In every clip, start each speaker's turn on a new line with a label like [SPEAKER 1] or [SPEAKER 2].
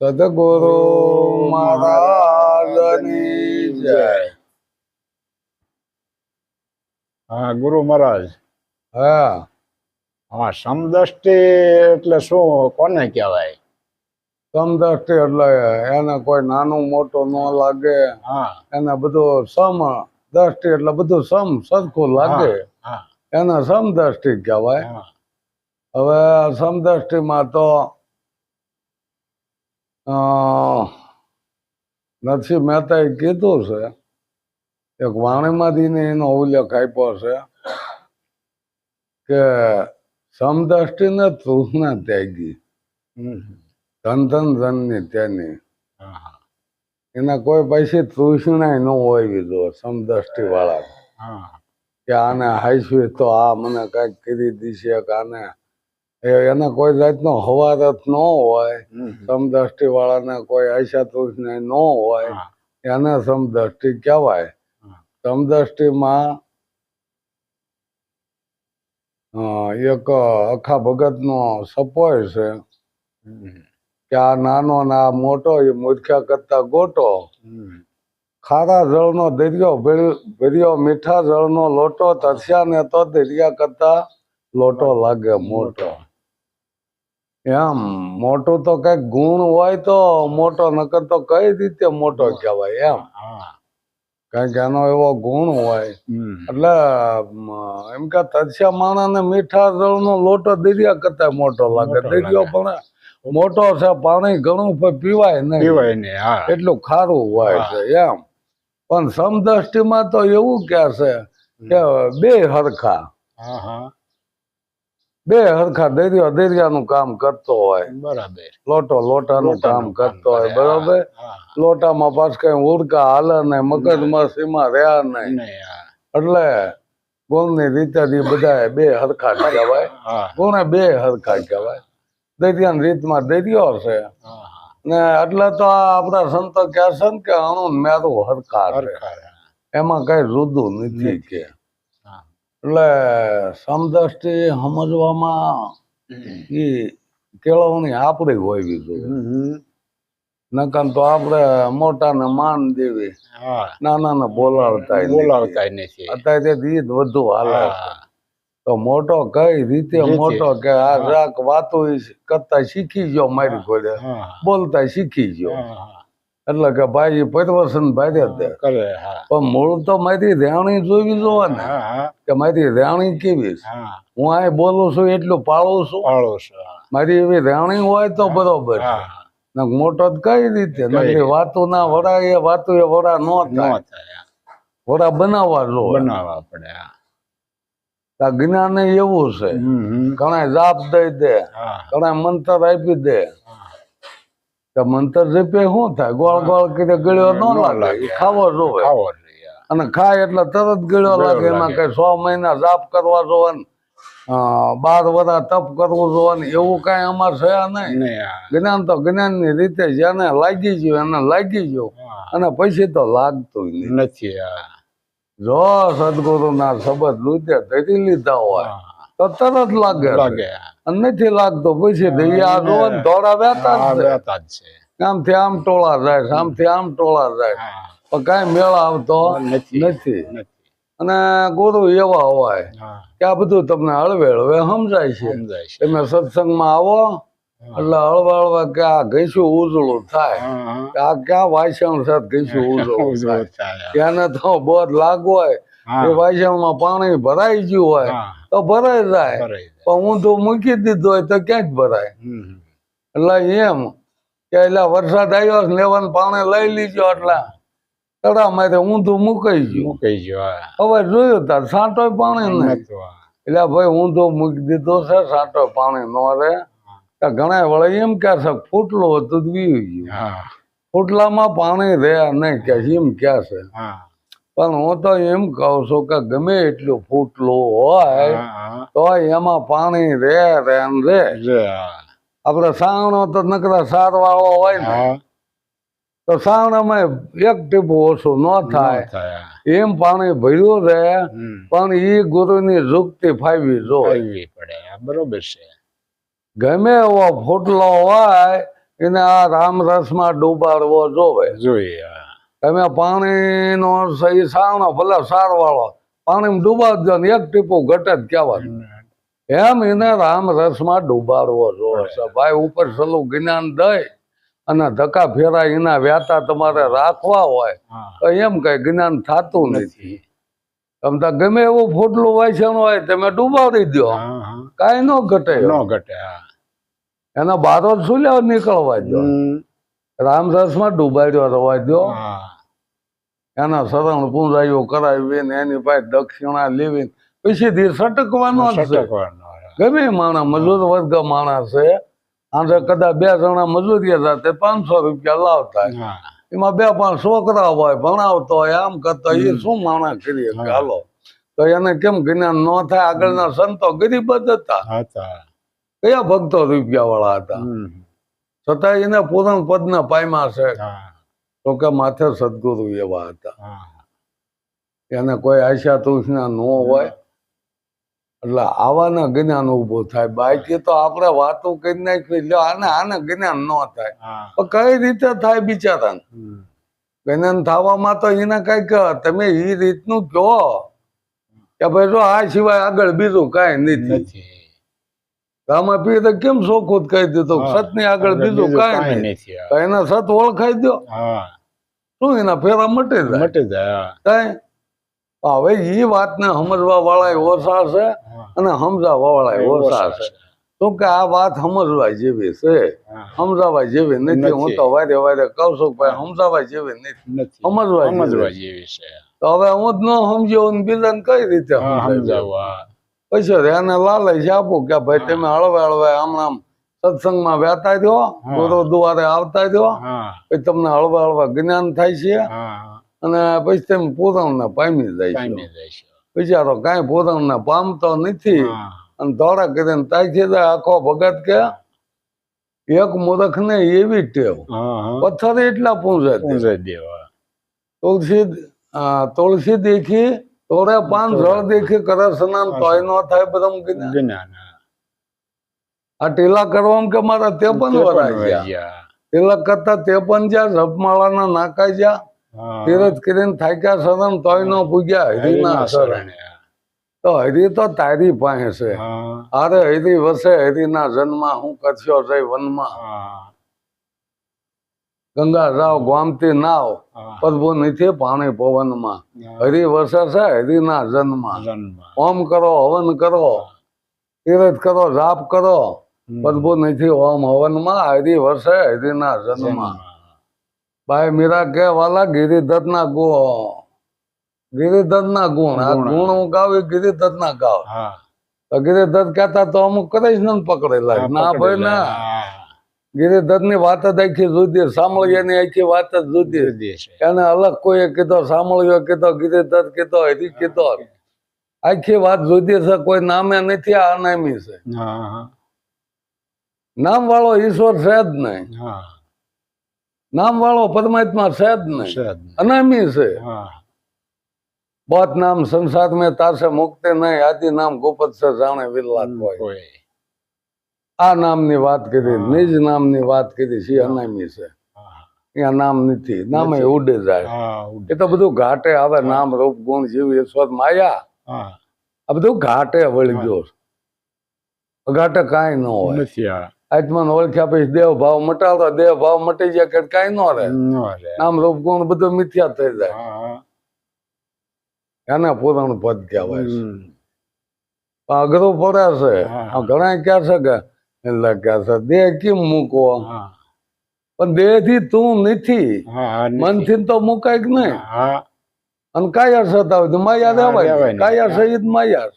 [SPEAKER 1] સદગુરુ મહારાજની જય.
[SPEAKER 2] હા ગુરુ મહારાજ.
[SPEAKER 1] હા.
[SPEAKER 2] હા સમદ્રષ્ટિ એટલે શું? કોને કહેવાય?
[SPEAKER 1] સમદ્રષ્ટિ એટલે એને કોઈ નાનું મોટું ન લાગે.
[SPEAKER 2] હા.
[SPEAKER 1] એને બધું સમ દ્રષ્ટિ એટલે બધું સમ સરખું લાગે.
[SPEAKER 2] હા.
[SPEAKER 1] એને સમદ્રષ્ટિ કહેવાય.
[SPEAKER 2] હા.
[SPEAKER 1] હવે સમદ્રષ્ટિમાં તો નરસિંહ મહેતાએ કીધું છે. એક વાણીમાંથીને એનો ઉલ્લેખ આપ્યો છે કે સમદ્રષ્ટિને તૃષ્ણા ત્યાગી. ધન ધન ધનની તેની. એના કોઈ પૈસે તૃષ્ણા ન હોય દીધો સમદ્રષ્ટિ વાળા
[SPEAKER 2] હા.
[SPEAKER 1] કે આને હાઈશું તો આ મને કંઈક કરી દીશે કે આને એને કોઈ જાતનો હવારત ન હોય સમદ્રષ્ટિ વાળાને કોઈ આશા ને ન હોય એને સમદ્રષ્ટિ કહેવાય. સમદ્રષ્ટિમાં એક અખા ભગતનો સપોય છે કે આ નાનો ને આ મોટો એ મૂર્ખ્યા કરતા ગોટો. ખારા જળનો દરિયો ભર્યો- ભર્યો મીઠા જળનો લોટો તરસ્યા ને તો દરિયા કરતા લોટો લાગે મોટો. એમ મોટું તો કંઈક ગુણ હોય તો મોટો નકર તો કઈ રીતે મોટો કહેવાય એમ. કંઈક એનો એવો ગુણ હોય. એટલે એમ કે તરસ્યા માણસને મીઠા જળનો લોટો દરિયા કરતા મોટો લાગે. દરિયો પણ મોટો છે પાણી ઘણું પીવાય નહીં.
[SPEAKER 2] પીવાય નહીં
[SPEAKER 1] એટલું ખારું હોય છે એમ. પણ સમદ્રષ્ટિમાં તો એવું કે છે કે બે હરખા. બે હરખા દરિયો દરિયાનું કામ કરતો હોય.
[SPEAKER 2] બરાબર.
[SPEAKER 1] લોટો લોટાનું કામ કરતો હોય બરાબર? લોટામાં પાછ કઈ ઉડકા હાલે નહીં મગજમાં સીમા રહ્યા નહીં. એટલે ગુણની રીતે બધા બે હરખા કહેવાય. ગુણે બે હરખા કહેવાય? દરિયાની રીતમાં દરિયો છે. ને એટલે તો આપણા સંતો કહેશે ને કે અણુ મેરું હરખા એમાં કઈ જુદું નથી. કે. એટલે સમદ્રષ્ટિ સમજવામાં એ કેળવણી આપણી હોય
[SPEAKER 2] બીજું.
[SPEAKER 1] નકર તો આપણે મોટાને માન દેવી
[SPEAKER 2] નાના
[SPEAKER 1] ને બોલાવતા
[SPEAKER 2] બોલાવતા નથી.
[SPEAKER 1] અત્યારે રીત વધુ હાલે તો મોટો કઈ રીતે. મોટો કે આ. રાક વાતો કરતા શીખી ગયો મારી ઘોડે બોલતા શીખી ગયો. એટલે કે ભાઈ ઈ પરિવર્તન ભારે દે
[SPEAKER 2] કરે
[SPEAKER 1] પણ મૂળ તો મારી રેવણી જોવી જોવે ને કે મારી રેવણી કેવી છે?
[SPEAKER 2] હું.
[SPEAKER 1] આ બોલું છું એટલું પાળું છું.
[SPEAKER 2] પાળું છું
[SPEAKER 1] મારી એવી રેવણી હોય તો બરોબર મોટો કઈ રીતે?
[SPEAKER 2] કઈ
[SPEAKER 1] વાતો ના વડા એ વાતો એ વડા નો થાય. વડા બનાવવા જો
[SPEAKER 2] બનાવવા પડે હા.
[SPEAKER 1] જ્ઞાન એવું છે. ઘણા જાપ દઈ દે ઘણા મંતર આપી દે. મંતર જપે શું થાય? ગોળ ગોળ કીધે ગળ્યો ન લાગે. ખાવો જોવે
[SPEAKER 2] ખાવો
[SPEAKER 1] અને ખાય એટલે તરત ગળ્યો લાગે. એમાં કઈ સો મહિના જાપ કરવા જોવે બાર વરા તપ કરવું જોવે એવું કઈ અમાર છે નહીં. જ્ઞાન તો જ્ઞાનની રીતે જેને લાગી ગયું એને લાગી ગયું. અને પછી તો લાગતું
[SPEAKER 2] નથી.
[SPEAKER 1] જો સદગુરુ ના શબ્દ લૂટે ધરી લીધા હોય તરત લાગે
[SPEAKER 2] લાગે
[SPEAKER 1] અને નથી લાગતો પછી દરિયા
[SPEAKER 2] અને-
[SPEAKER 1] જોવે ને ધોળા છે. આમથી આમ ટોળા જાય આમથી આમ ટોળા જાય પણ કઈ મેળ આવતો
[SPEAKER 2] નથી
[SPEAKER 1] અને ગુરુ એવા હોય કે આ બધું તમને હળવે હળવે સમજાય છે. તમે સત્સંગમાં આવો એટલે હળવા હળવા કે આ ઘઈશું ઉજળું થાય. આ ક્યાં વાસણ સાથે ઘઈશું ઉજળું થાય.
[SPEAKER 2] થાય.
[SPEAKER 1] તો બોધ લાગુ હોય. એ વાસણમાં પાણી ભરાઈ ગયું હોય તો ભરાઈ જાય. પણ હું તો મૂકી દીધો હોય તો ક્યાંક ભરાય. એટલે એમ કે એટલે વરસાદ આવ્યો લેવાનું પાણી લઈ લીધો એટલે મારે ઊંધું મુકાઈ ગયું.
[SPEAKER 2] મુકાઈ ગયો
[SPEAKER 1] હવે જોયું તાર સાંટો પાણી નહીં. એટલે ભાઈ ઊંધું મૂકી દીધો છે સાંટો પાણી નો રે ઘણા વળે એમ કે છે ફૂટલો હતું ગયું. ફૂટલામાં પાણી રહ્યા નહીં કે એમ કે છે.
[SPEAKER 2] હા.
[SPEAKER 1] પણ હું તો એમ કહું છું કે ગમે એટલું ફૂટલું હોય તો એમાં પાણી રે રે રે.
[SPEAKER 2] રે.
[SPEAKER 1] આપડે સાવણો તો નકરા સાર વાળો હોય ને તો સાવણામાં એક ટીપું ઓછું ન
[SPEAKER 2] ન
[SPEAKER 1] થાય. એમ પાણી ભર્યું રહે
[SPEAKER 2] પણ
[SPEAKER 1] પણ ગુરુ ગુરુની ઝુકતી ફાવી જો
[SPEAKER 2] પડે બરોબર છે
[SPEAKER 1] ગમે એવો ફૂટલો હોય એને આ રામ રસમાં ડૂબાડવો જોવે
[SPEAKER 2] જોઈએ.
[SPEAKER 1] તમે પાણીનો સહી સાવનો ભલે સારવાળો પાણીમાં ડૂબાડજો ને એક ટીપું ઘટે જ કહેવાનું એમ એને રામ રસમાં ડૂબાડવો જો ભાઈ ઉપર સલું જ્ઞાન દઈ અને ધક્કા ફેરા એના વ્યાતા તમારે રાખવા હોય તો એમ કઈ જ્ઞાન થતું નથી.
[SPEAKER 2] તમતા
[SPEAKER 1] તમ ગમે એવું ફોટલું વાંચન હોય તમે ડૂબાડી દો. કાંઈ ન ઘટે.
[SPEAKER 2] ન ઘટે
[SPEAKER 1] એના બારો જ લેવા નીકળવા
[SPEAKER 2] હમ.
[SPEAKER 1] રામરસમાં ડૂબાડ્યો
[SPEAKER 2] રવાજો
[SPEAKER 1] એના શરણ પૂંજાયો કરાવી ને એની પાસે દક્ષિણા લેવી પછી ધીર સટકવાનો. ગમે માણા મજૂર વર્ગ માણસ છે. આંધે કદાચ બે જણા મજૂરી હતા તે પાંચસો રૂપિયા લાવતા એમાં બે પાંચ છોકરા હોય ભણાવતો હોય આમ કરતો એ શું માણસ કરીએ?
[SPEAKER 2] ચાલો
[SPEAKER 1] હાલો. તો એને કેમ જ્ઞાન ન થાય? આગળના સંતો ગરીબ જ હતા. કયા ભક્તો રૂપિયા વાળા હતા. છતાં એને પૂરણ પદના પામ્યા છે. તો કે માથે સદગુરુ એવા હતા. એને કોઈ આશા તૃષ્ણા ન હોય. એટલે આવાના જ્ઞાન ઊભું થાય. બાકી તો આપણે વાતો કરી નાખી લો આને આને જ્ઞાન ન થાય. તો કઈ રીતે થાય બિચારાને. જ્ઞાન થવામાં તો એને કંઈક તમે એ રીતનું કહો કે ભાઈ જો આ સિવાય આગળ બીજું કઈ નથી.
[SPEAKER 2] નથી
[SPEAKER 1] આપીએ તો કેમ ચોખ્ખું ખોદકાઈ દીધો? સતની આગળ બીજું કાંઈ
[SPEAKER 2] નથી
[SPEAKER 1] તો એના સત ઓળખાઈ દો શું એના ફેરા મટે જાય?
[SPEAKER 2] મટે જાય
[SPEAKER 1] કઈ? હવે એ વાતને સમજવા વાળા ઓછા છે. અને સમજાવવા વાળા ઓછા છે. તો કે આ વાત સમજવા જેવી છે. સમજાવવા જેવી નથી. હું તો વારે વારે કહું છું ભાઈ સમજાવવા જેવી નથી. સમજવા
[SPEAKER 2] સમજવા
[SPEAKER 1] જેવી.
[SPEAKER 2] છે.
[SPEAKER 1] તો હવે હું જ ન સમજ્યો બીજાને કઈ રીતે
[SPEAKER 2] સમજાવવા
[SPEAKER 1] પછી એને લાલચ આપું કે ભાઈ તમે હળવે હળવે આમ સત્સંગમાં વહેતા દો
[SPEAKER 2] ગુરુ
[SPEAKER 1] દ્વારે આવતા દો. પછી તમને હળવા હળવે જ્ઞાન થાય છે. અને પછી તમે પૂરણ પામી જાય છે. બિચારો કાંઈ પૂરણ પામતો નથી. અને ધોળા કરીને તાકી જાય આખો ભગત કે એક મૂર્ખ ને એવી ટેવ. પથ્થર એટલા
[SPEAKER 2] પૂંજાય દેવા.
[SPEAKER 1] તુલસી તુલસી દેખી તોરે પાન જળ દેખી કરે સ્નાન તોય ન થાય
[SPEAKER 2] બધા
[SPEAKER 1] આ ટીલા કરવામાં કે મારા
[SPEAKER 2] તે પણ
[SPEAKER 1] વરાઈ ગયા.
[SPEAKER 2] ગયા.
[SPEAKER 1] કરતા તે પણ જ્યાં જપમાળાના નાકાઈ જ્યાં. તીરથ કરીને થાક્યા શરણ તોય નો પૂગ્યા હરિના શરણ. તો હરી તો તારી પાસે છે. અરે હરી વસે હરીના જન્મા હું કચ્યો છે વનમાં. ગંગા જાવ ગોમતી નાવ. પ્રભુ નીચે પાણી પવનમાં. હરિ વસે છે હરિના જન્મમાં.
[SPEAKER 2] જન્મ.
[SPEAKER 1] ઓમ કરો હવન કરો તીરથ કરો જાપ કરો. પ્રભુ નથી ઓમ હવનમાં હરિ વર્ષે હરિના જન્મમાં.
[SPEAKER 2] જન્મ.
[SPEAKER 1] ભાઈ મીરા કે વાલા ગિરિધર ના ગુણ. ગિરિધત ના ગુણ આ
[SPEAKER 2] ગુણ.
[SPEAKER 1] હું ગાવ એ ગિરિધર ના ગાવ.
[SPEAKER 2] હા.
[SPEAKER 1] તો ગિરિધર કહેતા તો અમુક કરીશ ને પકડેલા. ના ભાઈ ના. ગિરિધરની વાત જ આખી જુદી સાંભળ્યાની આખી વાત જ જુદી. એને અલગ કોઈએ કીધો સાંભળ્યો કીધો ગિરિધર કીધો હરી કીધો. આખી વાત જુદી છે કોઈ નામે નથી આ છે. નામ વાળો ઈશ્વર છે જ નહીં. નામ વાળો પરમાત્મા છે જ નહીં. અનામી છે. બહુ નામ સંસાર મેં તારસે મુક્તિ નહીં આદિ નામ ગુપત છે જાણે વિલ્લા કોઈ. આ નામની વાત કરી. નિજ નામની વાત કરી છે અનામી છે? અહીંયા નામ નથી નામ
[SPEAKER 2] નથી.
[SPEAKER 1] ઉડે જાય. એ તો બધું ઘાટે આવે નામ રૂપ ગુણ જીવ ઈશ્વર માયા. આ બધું ઘાટે વળી ગયો ઘાટે કાંઈ ન હોય. આત્માને ઓળખ્યા પછી દેવ ભાવ મટાડતા દેવ ભાવ મટી જાય કે કાંઈ ન રહે. નામ રૂપ ગુણ બધું મિથ્યા થઈ જાય.
[SPEAKER 2] હા
[SPEAKER 1] એને પુરાણ પદ કહેવાય છે. અઘરું પડે છે. આ ઘણા ક્યાં છે કે એટલે કે છે દેહ કેમ
[SPEAKER 2] મૂકો
[SPEAKER 1] પણ દેહથી તું નથી. મનથી તો મુકાય કે નહીં? અને કાયા સતાવે તો માયા
[SPEAKER 2] દેવાય.
[SPEAKER 1] કાયા સહિત માયા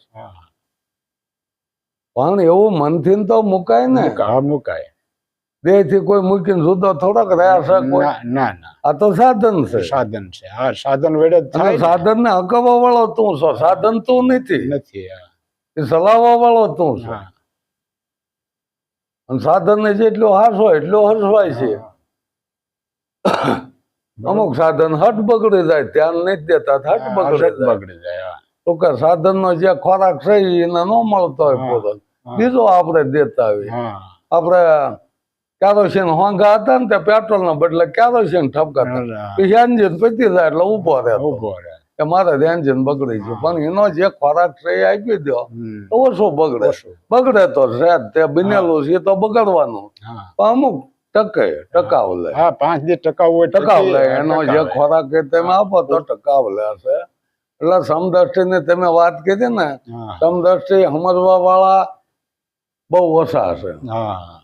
[SPEAKER 1] પણ એવું મનથી તો મુકાય ને?
[SPEAKER 2] હા, મુકાય.
[SPEAKER 1] દેહથી કોઈ મૂકીને જુદો થોડોક રહ્યા છે કોઈ?
[SPEAKER 2] ના ના.
[SPEAKER 1] આ તો સાધન છે.
[SPEAKER 2] સાધન છે. હા સાધન વેડે.
[SPEAKER 1] સાધન ને. હકવવા વાળો તું છો. સાધન તું નથી.
[SPEAKER 2] નથી.
[SPEAKER 1] એ ચલાવવા વાળો તું છો. અને સાધન ને જેટલું હાસો એટલો હસવાય છે. અમુક સાધન હટ બગડી જાય ધ્યાન નહીં દેતા હટ બગડી
[SPEAKER 2] બગડી જાય.
[SPEAKER 1] તો કે સાધન નો જે ખોરાક છે એને ન મળતો હોય
[SPEAKER 2] પોતે
[SPEAKER 1] બીજો આપણે દેતા હોય. આપણે કેરોસીન હોંઘા હતા ને તે પેટ્રોલ ના બદલે કેરોસીન ઠપકાતા. પછી એન્જિન પતી જાય એટલે ઊભો રહે
[SPEAKER 2] ઊભો રહે
[SPEAKER 1] મારે એન્જિન બગડી છે પણ એનો જે ખોરાક છે એ આપી દો તો ઓછો બગડે. બગડે તો છે તે બનેલું છે તો બગડવાનું. પણ અમુક ટકે ટકાવ લે.
[SPEAKER 2] હા પાંચ દી ટકાવ હોય
[SPEAKER 1] ટકાવ લે. એનો જે ખોરાક તમે આપો તો ટકાવ લે છે. એટલે સમદ્રષ્ટિની તમે વાત કીધી ને સમદ્રષ્ટિ સમજવા વાળા બહુ ઓછા છે.
[SPEAKER 2] હા.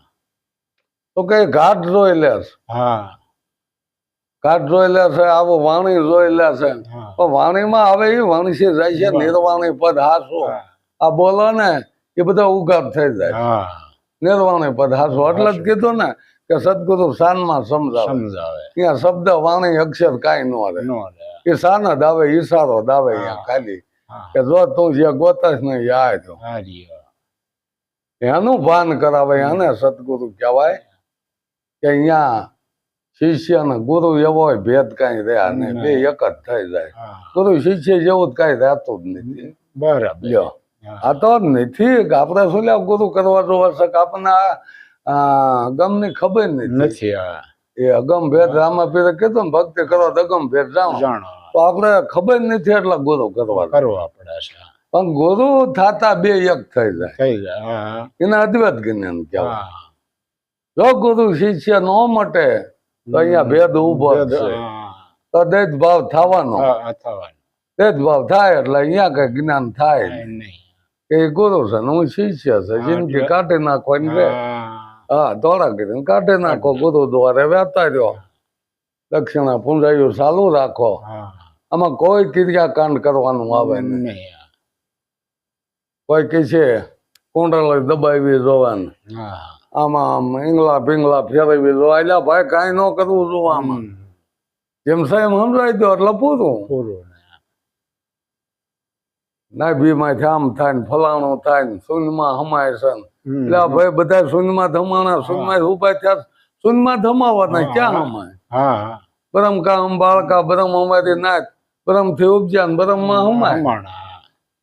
[SPEAKER 1] તો કઈ ઘાટ જોઈ લેશ
[SPEAKER 2] હા.
[SPEAKER 1] ઘાટ જોઈ લે છે આવું વાણી જોયેલા છે. પણ વાણીમાં હવે એ વણસી જાય છે નિર્વાણી પદ હાસો. આ બોલો ને એ બધા ઉગાર થઈ જાય. નિર્વાણી પદ હાસો. એટલે જ કીધું ને કે સદગુરુ શાનમાં સમજાવે.
[SPEAKER 2] સમજાવે.
[SPEAKER 1] ત્યાં શબ્દ વાણી અક્ષર કાંઈ ન રહે. એ શાન જ આવે ઈશારો જ આવે અહીંયા ખાલી. કે જો તું જે ગોતસ ને
[SPEAKER 2] યાદ
[SPEAKER 1] એનું ભાન કરાવે એને સદગુરુ કહેવાય કે અહીંયા શિષ્ય ને ગુરુ એવો ભેદ કઈ રહ્યા નહીં. બે એક જ થઈ જાય. ગુરુ શિષ્ય જેવું જ કાંઈ રહેતું જ નથી.
[SPEAKER 2] બરાબર.
[SPEAKER 1] આ તો નથી આપણે શું લે ગુરુ કરવા જોવે છે આપણને આ, આ ગમની ખબર નથી. એ અગમ ભેદ રામાપીરે કીધું ને ભક્તિ કરો અગમ ભેદ જાણો.
[SPEAKER 2] જાણો.
[SPEAKER 1] તો આપણે ખબર નથી એટલે ગુરુ કરવા
[SPEAKER 2] કરવા પડે
[SPEAKER 1] પણ ગુરુ થતા બે એક થઈ જાય.
[SPEAKER 2] થઈ જાય એના
[SPEAKER 1] એને અદ્વૈત જ્ઞાન કહેવાય. જો ગુરુ શિષ્ય નો મટે તો અહીંયા ભેદ
[SPEAKER 2] ઊભો.
[SPEAKER 1] તો દૈત ભાવ થવાનો. દૈત ભાવ થાય એટલે અહીંયા કઈ જ્ઞાન થાય કે ગુરુ છે હું શિષ્ય છે. જિંદગી કાઢી નાખો રે
[SPEAKER 2] હા.
[SPEAKER 1] ધોળા કરીને કાઢી નાખો ગુરુ દ્વારે વેતા રહ્યો દક્ષિણા પૂંજાયું ચાલુ રાખો. આમાં કોઈ ક્રિયાકાંડ કરવાનું આવે નહીં. કોઈ કે છે કુંડળ દબાવી જોવાનું. આમાં આમ ઈંગલા પીંગલા ફેરવી જોવા. આલ્યા ભાઈ કાંઈ ન કરવું જો આમાં. જેમ સાહેબ સમજાવી દો એટલે પૂરું.
[SPEAKER 2] પૂરું ને.
[SPEAKER 1] નાભીમાં આમ થાય ને ફલાણું થાય ને શૂન્યમાં હમાય છે એટલે ભાઈ બધા શૂન્યમાં ધમાણા શૂન્યમાં ઊભા થયા શૂન્યમાં ધમાવાના ક્યાં. હમાય? બ્રહ્મ કામ બાળકા બ્રહ્મ અમારી નાચ બ્રહ્મથી ઉપજ્યા ને બ્રહ્મમાં હમાય.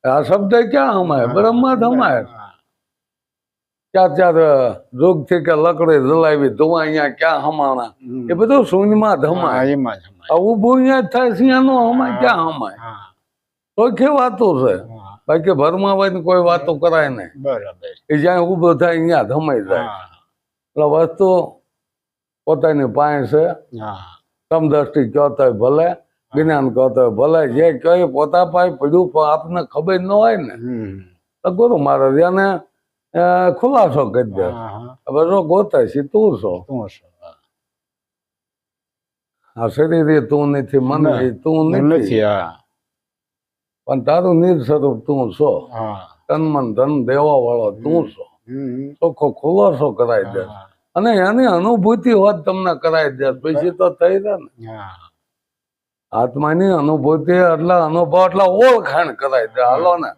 [SPEAKER 1] આ શબ્દ ક્યાં હમાય? બ્રહ્મમાં ધમાય.
[SPEAKER 2] હા.
[SPEAKER 1] ચાર ત્યાં જોગથી કે લકડે જલાવી ધોવા અહીંયા ક્યાં હમાણા? એ બધું શૂન્યમાં ધમાય
[SPEAKER 2] એમાં
[SPEAKER 1] ઊભું અહીંયા થાય છે નો હમાય ક્યાં હમાય? તો કે વાતો છે? બાકી ભરમાં હોય કોઈ વાતો કરાય નહીં.
[SPEAKER 2] બરાબર.
[SPEAKER 1] એ જ્યાં ઊભો થાય અહીંયા ધમાઈ જાય. એટલે વસ્તુ પોતાની પાસે છે. સમદ્રષ્ટિ કહેતો ભલે જ્ઞાન કહેતો ભલે જે કહે પોતા પાસે પડ્યું આપને ખબર ન હોય ને. તો ગુરુ મહારાજ એને ખુલાસો કરી દે ગોતે તું છો?
[SPEAKER 2] છે?
[SPEAKER 1] આ શરીર તું નથી મન તું
[SPEAKER 2] નથી.
[SPEAKER 1] પણ તારું નિજ સ્વરૂપ તું છો.
[SPEAKER 2] હા.
[SPEAKER 1] તન મન ધન દેવા વાળો તું છો. ચોખ્ખો ખુલાસો કરાવી દે. અને એની અનુભૂતિ હોત તમને કરાવી દે પછી તો થઈ જાય ને. આત્માની અનુભૂતિ એટલે અનુભવ એટલે ઓળખાણ કરાય હાલો ને.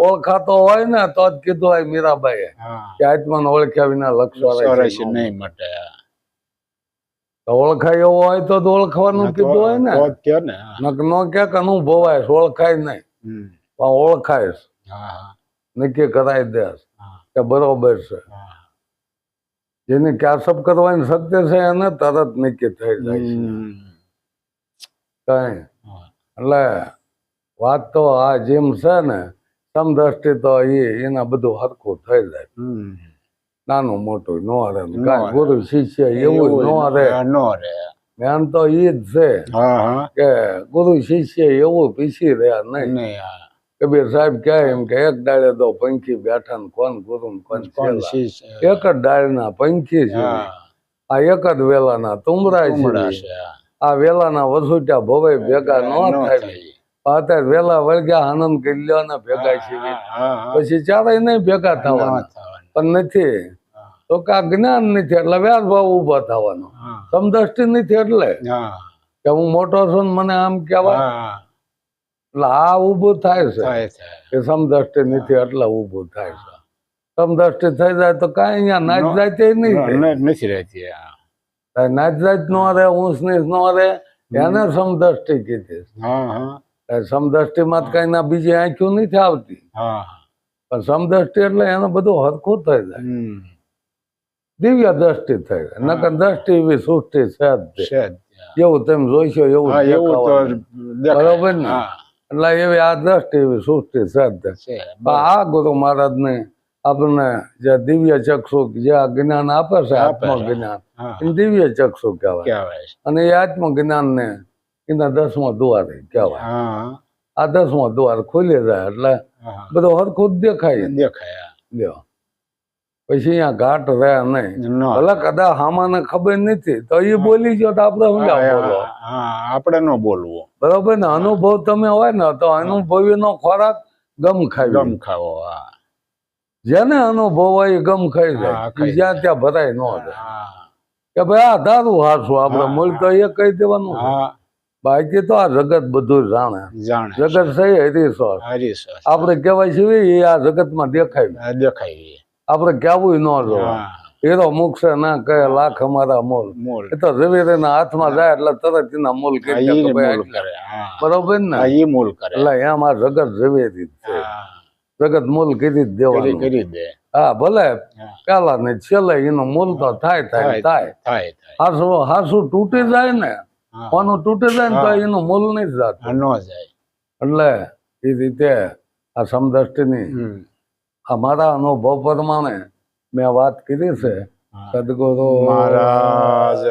[SPEAKER 1] ઓળખાતો હોય ને તો જ કીધું હોય
[SPEAKER 2] મીરાબાઈ.
[SPEAKER 1] કે આત્માને ઓળખ્યા વિના
[SPEAKER 2] લક્ષ્ય નહીં મટે.
[SPEAKER 1] ઓળખાય એવો હોય તો ઓળખવાનું કીધું હોય ને. નક નો ક્યાંક અનુભવાય ઓળખાય નહીં. પણ ઓળખાય. નક્કી કરાય
[SPEAKER 2] દેશ
[SPEAKER 1] કે બરોબર છે. જેને ક્યાસપ કરવાની શક્તિ છે એને તરત નક્કી થઈ જાય છે. કઈ. એટલે વાત તો આ જેમ છે ને સમદ્રષ્ટિ તો એ એના બધું હરખું થઈ જાય. નાનું મોટું નો
[SPEAKER 2] હરે
[SPEAKER 1] કાંઈ ગુરુ શિષ્ય એવું નો
[SPEAKER 2] હરે. નો હરે.
[SPEAKER 1] મેન તો એ જ છે કે ગુરુ શિષ્ય એવું પીસી રહ્યા નહીં. કબીર સાહેબ કહે એમ કે એક ડાળે તો પંખી બેઠા ને કોણ ગુરુ કોણ
[SPEAKER 2] કોણ
[SPEAKER 1] ચેલા. એક જ ડાળના પંખી છે. આ એક જ વેલાના તુમરા છે. આ વેલાના વસુટ્યા ભવે ભેગા ન થાય. અત્યારે વેલા વળગ્યા આનંદ કિલ્લો ને ભેગા છે. પછી ચારે નહીં ભેગા થવાના. પણ નથી. તો કે આ જ્ઞાન નથી એટલે વ્યાજ ભાવ ઊભો થવાનો. સમદ્રષ્ટિ નથી એટલે. કે હું મોટો છું ને મને આમ
[SPEAKER 2] કેવા
[SPEAKER 1] એટલે આ ઊભું થાય છે. કે સમદ્રષ્ટિ નથી એટલે ઊભું થાય છે. સમદ્રષ્ટિ થઈ જાય તો કાંઈ અહીંયા નાચ જાય તે નહીં
[SPEAKER 2] નથી રહેતી
[SPEAKER 1] નાચ નો રહે ઊંચ નો રહે એને સમદ્રષ્ટિ કીધી કાંઈ સમદ્રષ્ટિમાં તો ના બીજી આંખ્યું નથી આવતી. પણ સમદ્રષ્ટિ એટલે એને બધું હરખું થઈ જાય. દિવ્ય દ્રષ્ટિ થઈ નકર દ્રષ્ટિ એવી સૃષ્ટિ છે. જેવું તમે જોઈશો એવું. બરોબર ને? એટલે એવી આ દ્રષ્ટિ એવી સૃષ્ટિ છે આ ગુરુ મહારાજ ને આપણને જે દિવ્ય ચક્ષુ જે જ્ઞાન આપે છે આત્મજ્ઞાન દિવ્ય ચક્ષુ કહેવાય. અને એ આત્મજ્ઞાન ને એના દસમો દ્વાર કહેવાય. આ દસમો દ્વાર ખુલી જાય એટલે બધું હરખું દેખાય.
[SPEAKER 2] દેખાય
[SPEAKER 1] લ્યો. પછી અહીંયા ઘાટ રહ્યા નહીં. ભલે કદા હામાને ખબર નથી તો એ બોલી ગયો તો આપણે શું બોલો?
[SPEAKER 2] આપણે ન બોલવું.
[SPEAKER 1] બરોબર ને? અનુભવ તમે હોય ને તો અનુભવી નો ખોરાક ગમ ખાવી.
[SPEAKER 2] ગમ ખાવો હા.
[SPEAKER 1] જેને અનુભવ હોય એ ગમ ખાઈ જાય. જ્યાં ત્યાં ભરાય ન જાય. કે ભાઈ આ તારું હારશું આપણે મૂળ તો એ કહી દેવાનું. બાકી તો આ જગત બધું જાણે. જગત સહી હરીશ્વર
[SPEAKER 2] હરીશ
[SPEAKER 1] આપણે કહેવાય છે એ આ જગતમાં દેખાય.
[SPEAKER 2] દેખાય.
[SPEAKER 1] આપણે કહેવું ન જોવા.
[SPEAKER 2] એરો
[SPEAKER 1] હીરો ના કહે લાખ અમારા મોલ. એ તો રવિના હાથમાં જાય એટલે તરત એના મોલ કરી. બરોબર ને?
[SPEAKER 2] એ મોલ કરે.
[SPEAKER 1] એટલે એમ આ જગત ઝવેરી જ છે. જગત મૂલ કરી જ દેવાનું.
[SPEAKER 2] કરી દે.
[SPEAKER 1] હા ભલે. પેલા ને છેલ્લે એનો મૂલ તો થાય થાય
[SPEAKER 2] થાય
[SPEAKER 1] હાસુ હાસુ તૂટી જાય ને કોનું તૂટી જાય ને તો એનું મૂલ નહીં જાતું.
[SPEAKER 2] જાય.
[SPEAKER 1] એટલે એ રીતે આ સમદ્રષ્ટિની. આ મારા અનુભવ પ્રમાણે મેં વાત કરી છે. સદગુરુ
[SPEAKER 2] મહારાજ